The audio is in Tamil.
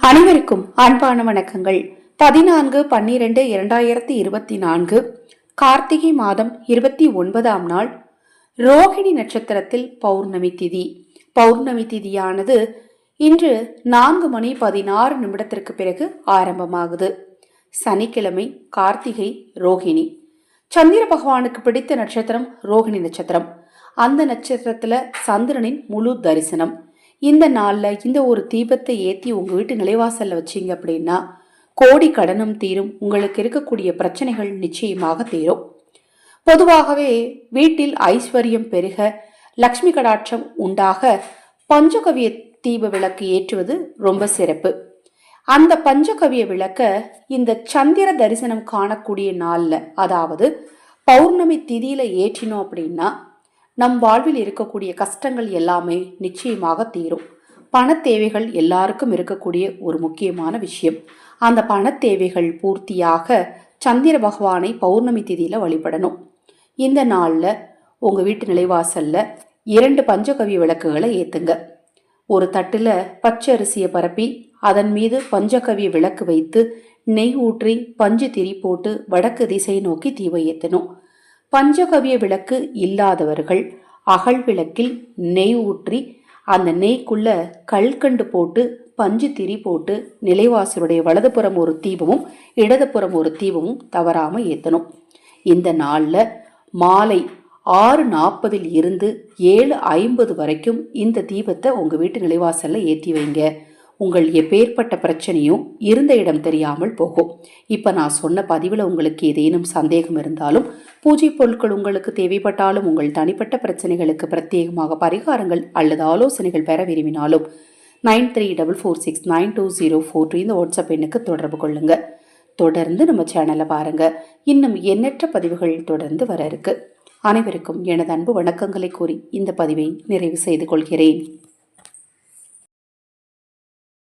அனைவருக்கும் அன்பான வணக்கங்கள். பதினான்கு பன்னிரண்டு இரண்டாயிரத்தி இருபத்தி நான்கு கார்த்திகை மாதம் இருபத்தி ஒன்பதாம் நாள் ரோகிணி நட்சத்திரத்தில் பௌர்ணமி திதி. பௌர்ணமி திதியானது இன்று நான்கு மணி பதினாறு நிமிடத்திற்கு பிறகு ஆரம்பமாகுது. சனிக்கிழமை கார்த்திகை ரோகிணி. சந்திர பகவானுக்கு பிடித்த நட்சத்திரம் ரோகிணி நட்சத்திரம். அந்த நட்சத்திரத்தில் சந்திரனின் முழு தரிசனம். இந்த நாளில் இந்த ஒரு தீபத்தை ஏற்றி உங்கள் வீட்டு நிலைவாசலில் வச்சீங்க அப்படின்னா கோடி கடனும் தீரும் உங்களுக்கு இருக்கக்கூடிய பிரச்சனைகள் நிச்சயமாக தீரும். பொதுவாகவே வீட்டில் ஐஸ்வர்யம் பெருக லக்ஷ்மி கடாட்சம் உண்டாக பஞ்சகவிய தீப விளக்கு ஏற்றுவது ரொம்ப சிறப்பு. அந்த பஞ்சகவிய விளக்க இந்த சந்திர தரிசனம் காணக்கூடிய நாளில் அதாவது பௌர்ணமி திதியில ஏற்றினோம் அப்படின்னா நம் வாழ்வில் இருக்கக்கூடிய கஷ்டங்கள் எல்லாமே நிச்சயமாக தீரும். பண தேவைகள் எல்லாருக்கும் இருக்கக்கூடிய ஒரு முக்கியமான விஷயம். அந்த பண தேவைகள் பூர்த்தியாக சந்திர பகவானை பௌர்ணமி திதியில் வழிபடணும். இந்த நாளில் உங்கள் வீட்டு நிலைவாசலில் இரண்டு பஞ்சகவிய விளக்குகளை ஏற்றுங்க ஒரு தட்டில் பச்சை அரிசியை பரப்பி அதன் மீது பஞ்சகவிய விளக்கு வைத்து நெய் ஊற்றி பஞ்சு திரி போட்டு வடக்கு திசை நோக்கி தீவை ஏற்றணும் பஞ்சகவிய விளக்கு இல்லாதவர்கள் அகல் விளக்கில் நெய் ஊற்றி அந்த நெய்க்குள்ள கல்கண்டு போட்டு பஞ்சு திரி போட்டு நிலைவாசலுடைய வலதுபுறம் ஒரு தீபமும் இடதுபுறம் ஒரு தீபமும் தவறாம ஏற்றணும் இந்த நாளில் மாலை ஆறு நாற்பதில் இருந்து ஏழு ஐம்பது வரைக்கும் இந்த தீபத்தை உங்கள் வீட்டு நிலைவாசலில் ஏற்றி வைங்க. உங்கள் எப்பேற்பட்ட பிரச்சனையும் இருந்த இடம் தெரியாமல் போகும். இப்போ நான் சொன்ன பதிவில் உங்களுக்கு ஏதேனும் சந்தேகம் இருந்தாலும் பூஜை பொருட்கள் உங்களுக்கு தேவைப்பட்டாலும் உங்கள் தனிப்பட்ட பிரச்சனைகளுக்கு பிரத்யேகமாக பரிகாரங்கள் அல்லது ஆலோசனைகள் பெற விரும்பினாலும் nine three double four six nine two zero four two இந்த வாட்ஸ்அப் எண்ணுக்கு தொடர்பு கொள்ளுங்க. தொடர்ந்து நம்ம சேனலை பாருங்க. இன்னும் எண்ணற்ற பதிவுகள் தொடர்ந்து வர இருக்கு. அனைவருக்கும் எனது அன்பு வணக்கங்களை கூறி இந்த பதிவை நிறைவு செய்து கொள்கிறேன்.